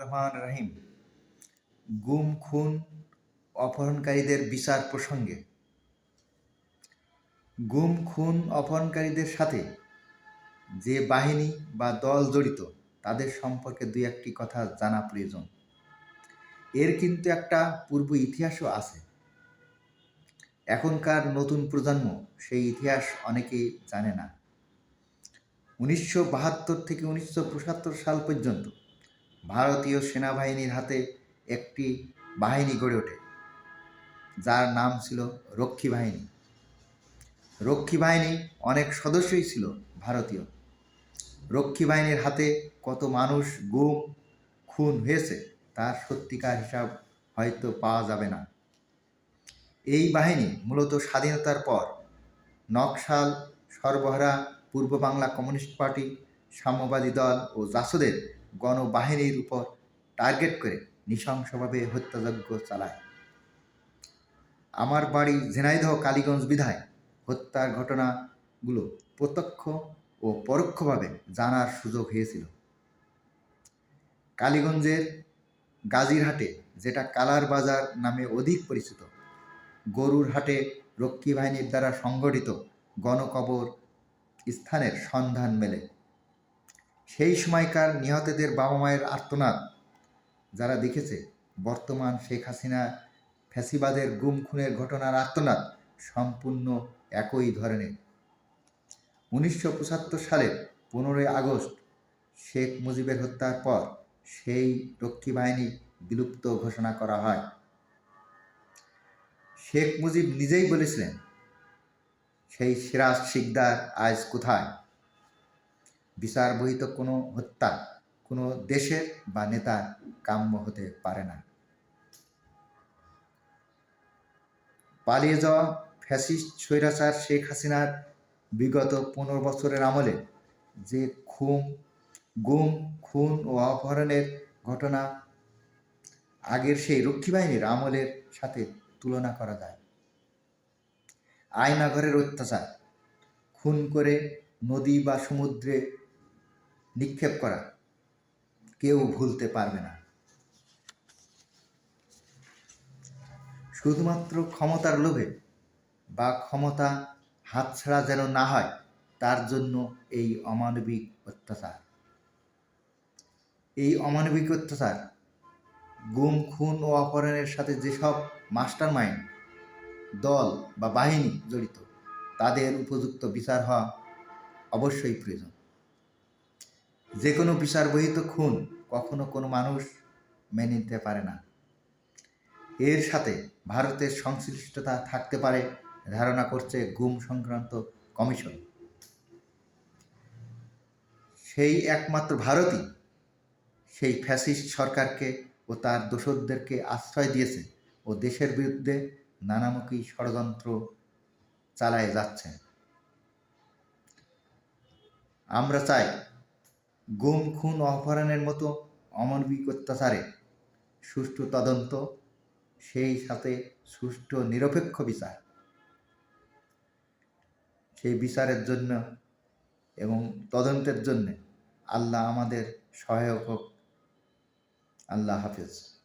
রহমান রহিম গুম, খুন, অপহরণকারীদের বিচার প্রসঙ্গে। গুম, খুন, অপহরণকারীদের সাথে যে বাহিনী বা দল জড়িত, তাদের সম্পর্কে দুই একটি কথা জানা প্রয়োজন। এর কিন্তু একটা পূর্ব ইতিহাসও আছে। এখনকার নতুন প্রজন্ম সেই ইতিহাস অনেকেই জানে না। উনিশশো বাহাত্তর থেকে উনিশশো পঁচাত্তর সাল পর্যন্ত ভারতীয় সেনাবাহিনীর হাতে একটি বাহিনী গড়ে ওঠে, যার নাম ছিল রক্ষী বাহিনী। রক্ষী বাহিনী অনেক সদস্যই ছিল ভারতীয়। রক্ষী বাহিনীর হাতে কত মানুষ গুম, খুন হয়েছে তার সত্যিকার হিসাব হয়তো পাওয়া যাবে না। এই বাহিনী মূলত স্বাধীনতার পর নকশাল সর্বহারা পূর্ব বাংলা কমিউনিস্ট পার্টি, সাম্যবাদী দল ও জাসদের গণবাহিনীর উপর টার্গেট করে নৃশংসভাবে হত্যাযজ্ঞ চালায়। আমার বাড়ি ঝিনাইদহ কালীগঞ্জ বিধায় হত্যার ঘটনাগুলো প্রত্যক্ষ ও পরোক্ষভাবে জানার সুযোগ হয়েছিল। কালীগঞ্জের গাজীরহাটে, যেটা কালার বাজার নামে অধিক পরিচিত, গরুর হাটে রক্ষী বাহিনীর দ্বারা সংগঠিত গণকবর স্থানের সন্ধান মেলে। সেই সময়কার নিহতদের বাবা মায়ের আর্তনাদ। যারা দেখেছে, বর্তমান শেখ হাসিনা ফ্যাসিবাদের গুম খুনের ঘটনার আর্তনাদ সম্পূর্ণ একই ধরনের। উনিশশো পঁচাত্তর সালের পনেরোই আগস্ট, শেখ মুজিবের হত্যার পর সেই রক্ষী বাহিনী বিলুপ্ত ঘোষণা করা হয়। শেখ মুজিব নিজেই বলেছিলেন, সেই সিরাজ শিকদার আজ কোথায়? বিচার বহিত কোনো হত্যা কোনো দেশের বা নেতার কাম্য হতে পারে না। পালিয়ে যাওয়া ফ্যাসিস্ট স্বৈরাচার শেখ হাসিনার বিগত পনেরো বছরের আমলে যে খুন, গুম, খুন ও অপহরণের ঘটনা আগের সেই রক্ষী বাহিনীর আমলের সাথে তুলনা করা যায়। আয়নাঘরের অত্যাচার, খুন করে নদী বা সমুদ্রে নিক্ষেপ করা। কেউ ভুলতে পারবে না। শুধুমাত্র ক্ষমতার লোভে বা ক্ষমতা হাতছাড়া যেন না হয়, তার জন্য এই অমানবিক অত্যাচার। এই অমানবিক অত্যাচার, গুম, খুন ও অপহরণের সাথে যেসব মাস্টার মাইন্ড দল বা বাহিনী জড়িত, তাদের উপযুক্ত বিচার হওয়া অবশ্যই প্রয়োজন। যে কোনো বিচার বহিত খুন কখনো কোনো মানুষ মেনে নিতে পারে না। এর সাথে ভারতের সংশ্লিষ্টতা থাকতে পারে ধারণা করছে গুম সংক্রান্ত কমিশন। সেই একমাত্র ভারতই সেই ফ্যাসিস্ট সরকারকে ও তার দোসরদেরকে আশ্রয় দিয়েছে ও দেশের বিরুদ্ধে নানামুখী ষড়যন্ত্র চালায় যাচ্ছে। আমরা চাই গুম, খুন, অপহরণের মতো অমানবিক অত্যাচারে সুষ্ঠু তদন্ত, সেই সাথে সুষ্ঠু নিরপেক্ষ বিচার। সেই বিচারের জন্য এবং তদন্তের জন্য আল্লাহ আমাদের সহায়ক হোক। আল্লাহ হাফিজ।